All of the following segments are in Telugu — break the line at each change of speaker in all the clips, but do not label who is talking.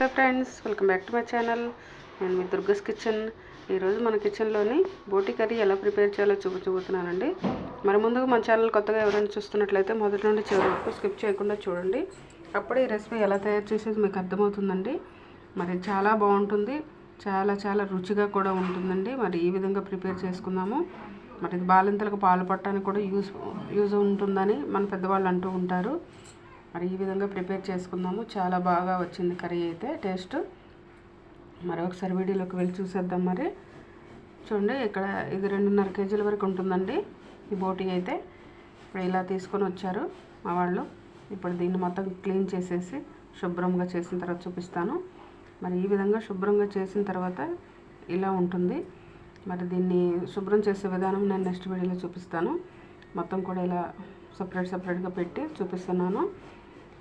Hello friends welcome back to my channel. నేను మీ దుర్గస్ కిచెన్. ఈరోజు మన కిచెన్లోని బోటి కర్రీ ఎలా ప్రిపేర్ చేయాలో చూపించబోతున్నానండి. మరి ముందుగా మన ఛానల్ కొత్తగా ఎవరైనా చూస్తున్నట్లయితే మొదటి నుండి చివరి వరకు స్కిప్ చేయకుండా చూడండి. అప్పుడే ఈ రెసిపీ ఎలా తయారు చేసేది మీకు అర్థమవుతుందండి. మరి చాలా బాగుంటుంది. చాలా చాలా రుచిగా కూడా ఉంటుందండి. మరి ఈ విధంగా ప్రిపేర్ చేసుకుందాము. మరి ఇది బాలింతలకు పాలు పట్టడానికి కూడా యూజ్ యూజ్ ఉంటుందని మన పెద్దవాళ్ళు అంటూ ఉంటారు. మరి ఈ విధంగా ప్రిపేర్ చేసుకుందాము. చాలా బాగా వచ్చింది కర్రీ అయితే టేస్ట్. మరి ఒకసారి వీడియోలోకి వెళ్ళి చూసేద్దాం మరి. చూడండి ఇక్కడ ఇది రెండున్నర కేజీల వరకు ఉంటుందండి. ఈ బోటీ అయితే ఇప్పుడు ఇలా తీసుకొని వచ్చారు మా వాళ్ళు. ఇప్పుడు దీన్ని మొత్తం క్లీన్ చేసేసి శుభ్రంగా చేసిన తర్వాత చూపిస్తాను. మరి ఈ విధంగా శుభ్రంగా చేసిన తర్వాత ఇలా ఉంటుంది. మరి దీన్ని శుభ్రం చేసే విధానం నేను నెక్స్ట్ వీడియోలో చూపిస్తాను. మొత్తం కూడా ఇలా సపరేట్ సపరేట్గా పెట్టి చూపిస్తున్నాను.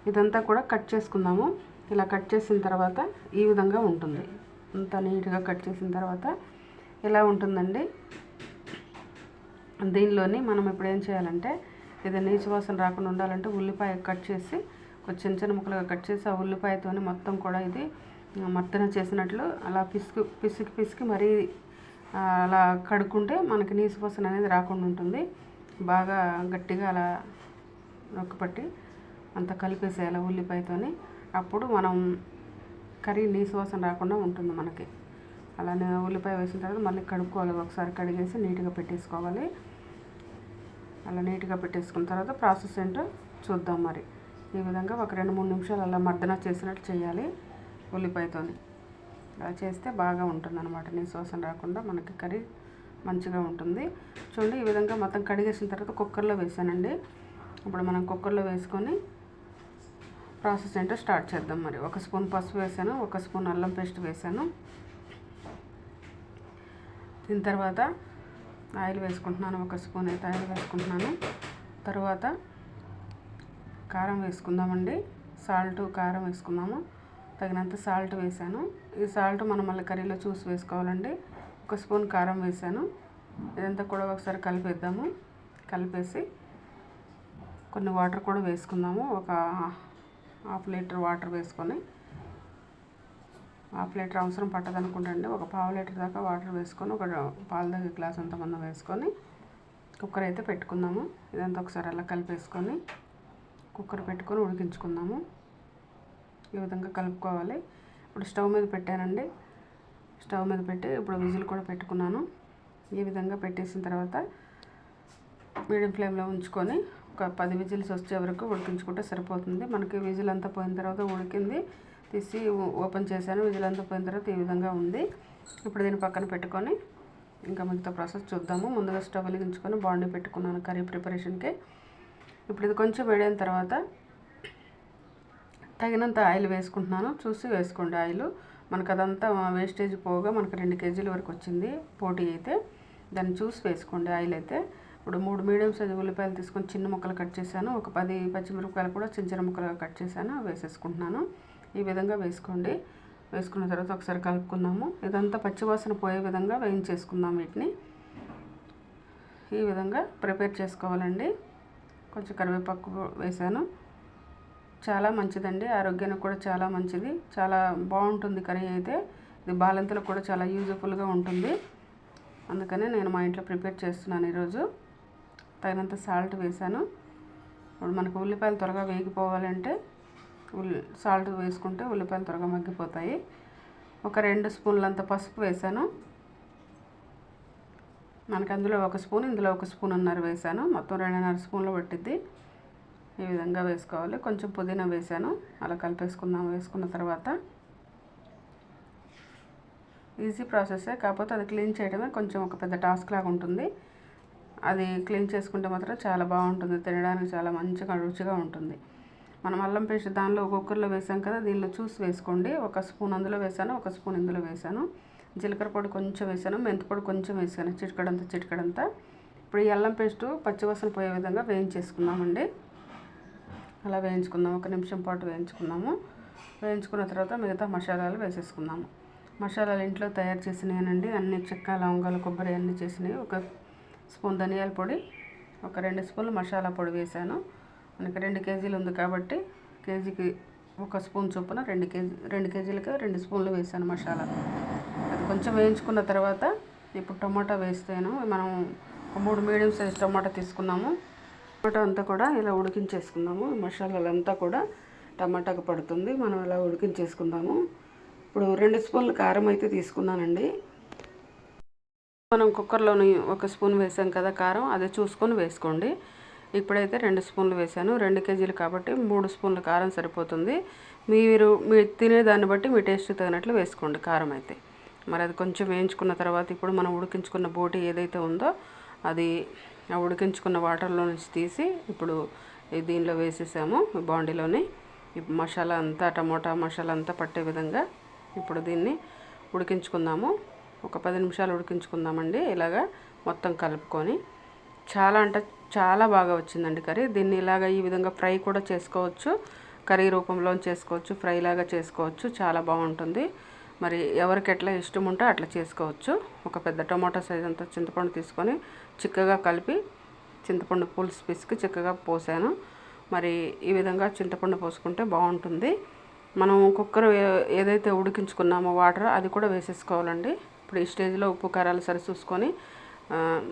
ఇదంతా కూడా కట్ చేసుకుందాము. ఇలా కట్ చేసిన తర్వాత ఈ విధంగా ఉంటుంది. అంత నీట్గా కట్ చేసిన తర్వాత ఇలా ఉంటుందండి? దీనిలోని మనం ఇప్పుడు ఏం చేయాలంటే ఇది నీచు వాసన రాకుండా ఉండాలంటే ఉల్లిపాయ కట్ చేసి కొంచెం చిన్న చిన్న ముక్కలుగా కట్ చేసి ఆ ఉల్లిపాయతోని మొత్తం కూడా ఇది మర్తన చేసినట్లు అలా పిసుకు పిసికి పిసికి మరీ అలా కడుక్కుంటే మనకి నీసు వాసన అనేది రాకుండా ఉంటుంది. బాగా గట్టిగా అలా నొక్కపట్టి అంత కలిపేసేయాలి ఉల్లిపాయతోని అప్పుడు మనం కర్రీ నీసు వాసన రాకుండా ఉంటుంది మనకి. అలానే ఉల్లిపాయ వేసిన తర్వాత మళ్ళీ కడుక్కోవాలి ఒకసారి కడిగేసి నీట్గా పెట్టేసుకోవాలి. అలా నీట్గా పెట్టేసుకున్న తర్వాత ప్రాసెస్ ఏంటో చూద్దాం మరి. ఈ విధంగా ఒక రెండు మూడు నిమిషాలు అలా మర్దన చేసినట్టు చేయాలి ఉల్లిపాయతోని. అలా చేస్తే బాగా ఉంటుంది అనమాట నీసు వాసన రాకుండా మనకి కర్రీ మంచిగా ఉంటుంది. చూడండి ఈ విధంగా మొత్తం కడిగేసిన తర్వాత కుక్కర్లో వేసానండి. ఇప్పుడు మనం కుక్కర్లో వేసుకొని ప్రాసెస్ ఏంటో స్టార్ట్ చేద్దాం మరి. ఒక స్పూన్ పసుపు వేసాను ఒక స్పూన్ అల్లం పేస్ట్ వేసాను. దీని తర్వాత ఆయిల్ వేసుకుంటున్నాను ఒక స్పూన్ అయితే ఆయిల్ వేసుకుంటున్నాను. తర్వాత కారం వేసుకుందామండి. సాల్ట్ కారం వేసుకుందాము. తగినంత సాల్ట్ వేసాను. ఈ సాల్ట్ మనం మళ్ళీ కర్రీలో చూసి వేసుకోవాలండి. ఒక స్పూన్ కారం వేసాను. ఇదంతా కూడా ఒకసారి కలిపేద్దాము. కలిపేసి కొన్ని వాటర్ కూడా వేసుకుందాము. ఒక హాఫ్ లీటర్ వాటర్ వేసుకొని హాఫ్ లీటర్ అవసరం పట్టదనుకుంటండి ఒక పావు లీటర్ దాకా వాటర్ వేసుకొని ఒక పాలు దగ్గర గ్లాస్ అంతమంది వేసుకొని కుక్కర్ అయితే పెట్టుకుందాము. ఇదంతా ఒకసారి అలా కలిపేసుకొని కుక్కర్ పెట్టుకొని ఉడికించుకుందాము. ఈ విధంగా కలుపుకోవాలి. ఇప్పుడు స్టవ్ మీద పెట్టానండి. స్టవ్ మీద పెట్టి ఇప్పుడు విజిల్ కూడా పెట్టుకున్నాను. ఈ విధంగా పెట్టేసిన తర్వాత మీడియం ఫ్లేమ్లో ఉంచుకొని ఒక పది విజిల్స్ వచ్చే వరకు ఉడికించుకుంటే సరిపోతుంది. మనకి విజిల్ అంతా పోయిన తర్వాత ఉడికింది. తీసి ఓపెన్ చేశాను. విజిల్ అంతా పోయిన తర్వాత ఈ విధంగా ఉంది. ఇప్పుడు దీన్ని పక్కన పెట్టుకొని ఇంకా మిగతా ప్రాసెస్ చూద్దాము. ముందుగా స్టవ్ వెలిగించుకొని బాండీ పెట్టుకున్నాను కర్రీ ప్రిపరేషన్కి. ఇప్పుడు ఇది కొంచెం వేడైన తర్వాత తగినంత ఆయిల్ వేసుకుంటున్నాను. చూసి వేసుకోండి ఆయిల్. మనకు అదంతా వేస్టేజ్ పోగా మనకు రెండు కేజీల వరకు వచ్చింది పోటీ అయితే. దాన్ని చూసి వేసుకోండి ఆయిల్ అయితే. ఇప్పుడు మూడు మీడియం సైజు ఉల్లిపాయలు తీసుకొని చిన్న ముక్కలు కట్ చేశాను. ఒక పది పచ్చిమిరపకాయలు కూడా చిన్న చిన్న ముక్కలుగా కట్ చేశాను. వేసేసుకుంటున్నాను. ఈ విధంగా వేసుకోండి. వేసుకున్న తర్వాత ఒకసారి కలుపుకుందాము. ఇదంతా పచ్చివాసన పోయే విధంగా వేయించేసుకుందాం వీటిని. ఈ విధంగా ప్రిపేర్ చేసుకోవాలండి. కొంచెం కరివేపాకు వేసాను చాలా మంచిదండి. ఆరోగ్యానికి కూడా చాలా మంచిది. చాలా బాగుంటుంది కర్రీ అయితే. ఇది బాలింతలకు కూడా చాలా యూజ్ఫుల్గా ఉంటుంది. అందుకనే నేను మా ఇంట్లో ప్రిపేర్ చేస్తున్నాను ఈరోజు. తగినంత సాల్ట్ వేసాను ఇప్పుడు మనకు ఉల్లిపాయలు త్వరగా వేగిపోవాలంటే ఉల్లి సాల్ట్ వేసుకుంటే ఉల్లిపాయలు త్వరగా మగ్గిపోతాయి. ఒక రెండు స్పూన్లంత పసుపు వేసాను మనకి అందులో ఒక స్పూన్ ఇందులో ఒక స్పూన్ ఉన్నారు వేసాను మొత్తం రెండున్నర స్పూన్లు పట్టిద్ది. ఈ విధంగా వేసుకోవాలి. కొంచెం పుదీనా వేసాను అలా కలిపేసుకుందాం. వేసుకున్న తర్వాత ఈజీ ప్రాసెసే. కాకపోతే అది క్లీన్ చేయడమే కొంచెం ఒక పెద్ద టాస్క్ లాగా ఉంటుంది. అది క్లీన్ చేసుకుంటే మాత్రం చాలా బాగుంటుంది. తినడానికి చాలా మంచిగా రుచిగా ఉంటుంది. మనం అల్లం పేస్ట్ దానిలో కుక్కర్లో వేసాం కదా దీనిలో చూసి వేసుకోండి. ఒక స్పూన్ అందులో వేసాను ఒక స్పూన్ ఇందులో వేసాను. జీలకర్ర పొడి కొంచెం వేసాను మెంతి పొడి కొంచెం వేసాను చిటికడంతా చిటికడంతా. ఇప్పుడు ఈ అల్లం పేస్టు పచ్చివాసన పోయే విధంగా వేయించేసుకుందామండి. అలా వేయించుకుందాం ఒక నిమిషం పాటు వేయించుకున్నాము వేయించుకున్న తర్వాత మిగతా మసాలాలు వేసేసుకుందాము. మసాలాలు ఇంట్లో తయారు చేసినాయనండి అన్ని చెక్క లవంగాలు కొబ్బరి అన్నీ చేసినాయి ఒక స్పూన్ ధనియాల పొడి ఒక రెండు స్పూన్లు మసాలా పొడి వేసాను. మనకి రెండు కేజీలు ఉంది కాబట్టి కేజీకి ఒక స్పూన్ చొప్పున రెండు కేజీ రెండు కేజీలకి రెండు స్పూన్లు వేసాను మసాలా. అది కొంచెం వేయించుకున్న తర్వాత ఇప్పుడు టమాటా వేస్తాను. మనం ఒక మూడు మీడియం సైజ్ టమాటా తీసుకున్నాము. టమాటా అంతా కూడా ఇలా ఉడికించేసుకుందాము. మసాలాలంతా కూడా టమాటాకు పడుతుంది. మనం ఇలా ఉడికించేసుకుందాము. ఇప్పుడు రెండు స్పూన్లు కారం అయితే తీసుకున్నానండి. మనం కుక్కర్లోని ఒక స్పూన్ వేసాం కదా కారం అదే చూసుకొని వేసుకోండి. ఇప్పుడైతే రెండు స్పూన్లు వేసాను. రెండు కేజీలు కాబట్టి మూడు స్పూన్లు కారం సరిపోతుంది. మీరు మీరు తినేదాన్ని బట్టి మీ టేస్ట్ తగినట్లు వేసుకోండి కారం అయితే. మరి అది కొంచెం వేయించుకున్న తర్వాత ఇప్పుడు మనం ఉడికించుకున్న బోటి ఏదైతే ఉందో అది ఆ ఉడికించుకున్న వాటర్లో నుంచి తీసి ఇప్పుడు దీనిలో వేసేసాము బాండీలోని. మసాలా అంతా టమోటా మసాలా అంతా పట్టే విధంగా ఇప్పుడు దీన్ని ఉడికించుకుందాము. ఒక పది నిమిషాలు ఉడికించుకుందామండి. ఇలాగా మొత్తం కలుపుకొని. చాలా అంటే చాలా బాగా వచ్చిందండి కర్రీ. దీన్ని ఇలాగ ఈ విధంగా ఫ్రై కూడా చేసుకోవచ్చు. కర్రీ రూపంలో చేసుకోవచ్చు. ఫ్రై లాగా చేసుకోవచ్చు. చాలా బాగుంటుంది. మరి ఎవరికి ఎట్లా ఇష్టం ఉంటే అట్లా చేసుకోవచ్చు. ఒక పెద్ద టమాటా సైజ్ అంతా చింతపండు తీసుకొని చిక్కగా కలిపి చింతపండు పులుసు పిసికి చిక్కగా పోసాను. మరి ఈ విధంగా చింతపండు పోసుకుంటే బాగుంటుంది. మనం కుక్కర్ ఏ- ఏదైతే ఉడికించుకున్నామో వాటర్ అది కూడా వేసేసుకోవాలండి. ఇప్పుడు ఈ స్టేజ్లో ఉప్పు కారాలు సరి చూసుకొని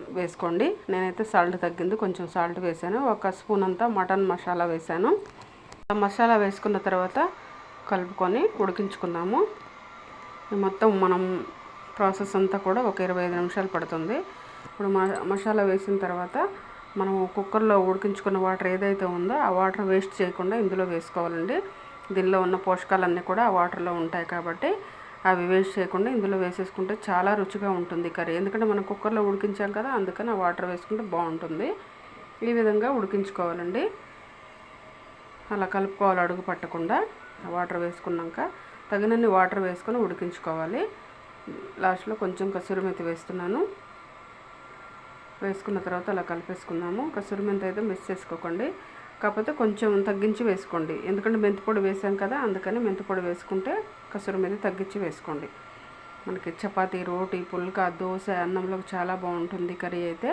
వేసుకోండి. నేనైతే సాల్ట్ తగ్గింది. కొంచెం సాల్ట్ వేసాను. ఒక స్పూన్ అంతా మటన్ మసాలా వేసాను. ఆ మసాలా వేసుకున్న తర్వాత కలుపుకొని ఉడికించుకుందాము. మొత్తం మనం ప్రాసెస్ అంతా కూడా ఒక ఇరవై ఐదు నిమిషాలు పడుతుంది. ఇప్పుడు మ- మసాలా వేసిన తర్వాత మనం కుక్కర్లో ఉడికించుకున్న వాటర్ ఏదైతే ఉందో ఆ వాటర్ వేస్ట్ చేయకుండా ఇందులో వేసుకోవాలండి. దీనిలో ఉన్న పోషకాలన్నీ కూడా ఆ వాటర్లో ఉంటాయి కాబట్టి అవి వేస్ట్ చేయకుండా ఇందులో వేసేసుకుంటే చాలా రుచిగా ఉంటుంది కర్రీ. ఎందుకంటే మనం కుక్కర్లో ఉడికించాం కదా అందుకని ఆ వాటర్ వేసుకుంటే బాగుంటుంది. ఈ విధంగా ఉడికించుకోవాలండి. అలా కలుపుకోవాలి అడుగు పట్టకుండా. వాటర్ వేసుకున్నాక తగినన్ని వాటర్ వేసుకొని ఉడికించుకోవాలి. లాస్ట్లో కొంచెం కసూరిమెంతి వేస్తున్నాను. వేసుకున్న తర్వాత అలా కలిపేసుకున్నాము కసూరిమెంతి అయితే మిస్ చేసుకోకండి. కాకపోతే కొంచెం తగ్గించి వేసుకోండి. ఎందుకంటే మెంతిపొడి వేసాం కదా అందుకని మెంతిపొడి వేసుకుంటే కసూరి మీద తగ్గించి వేసుకోండి. మనకి చపాతీ రోటీ పుల్కా దోశ అన్నంలో చాలా బాగుంటుంది కర్రీ అయితే.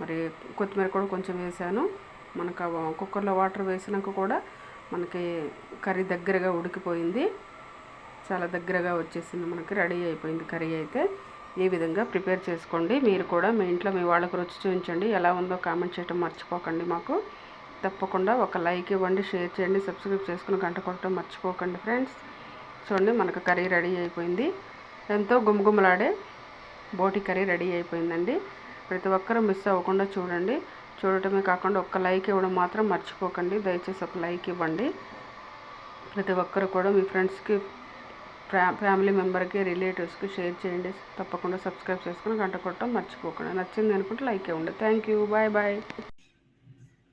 మరి కొత్తిమీర కూడా కొంచెం వేసాను. మనకు ఆ కుక్కర్లో వాటర్ వేసినాక కూడా మనకి కర్రీ దగ్గరగా ఉడికిపోయింది. చాలా దగ్గరగా వచ్చేసింది మనకి రెడీ అయిపోయింది కర్రీ అయితే. ఈ విధంగా ప్రిపేర్ చేసుకోండి. మీరు కూడా మీ ఇంట్లో మీ వాళ్ళకు రుచి చూపించండి. ఎలా ఉందో కామెంట్ చేయడం మర్చిపోకండి మాకు. తప్పకుండా ఒక లైక్ ఇవ్వండి షేర్ చేయండి సబ్స్క్రైబ్ చేసుకుని గంట కొట్టడం మర్చిపోకండి ఫ్రెండ్స్. చూడండి మనకు కర్రీ రెడీ అయిపోయింది. ఎంతో గుమగుమలాడే బోటి కర్రీ రెడీ అయిపోయిందండి. ప్రతి ఒక్కరూ మిస్ అవ్వకుండా చూడండి. చూడటమే కాకుండా ఒక్క లైక్ ఇవ్వడం మాత్రం మర్చిపోకండి. దయచేసి ఒక లైక్ ఇవ్వండి. ప్రతి ఒక్కరు కూడా మీ ఫ్రెండ్స్కి ఫ్యా ఫ్యామిలీ మెంబర్కి రిలేటివ్స్కి షేర్ చేయండి. తప్పకుండా సబ్స్క్రైబ్ చేసుకుని గంట కొట్టడం మర్చిపోకండి. నచ్చింది అనుకుంటే లైక్ ఇవ్వండి. Thank you. Bye bye.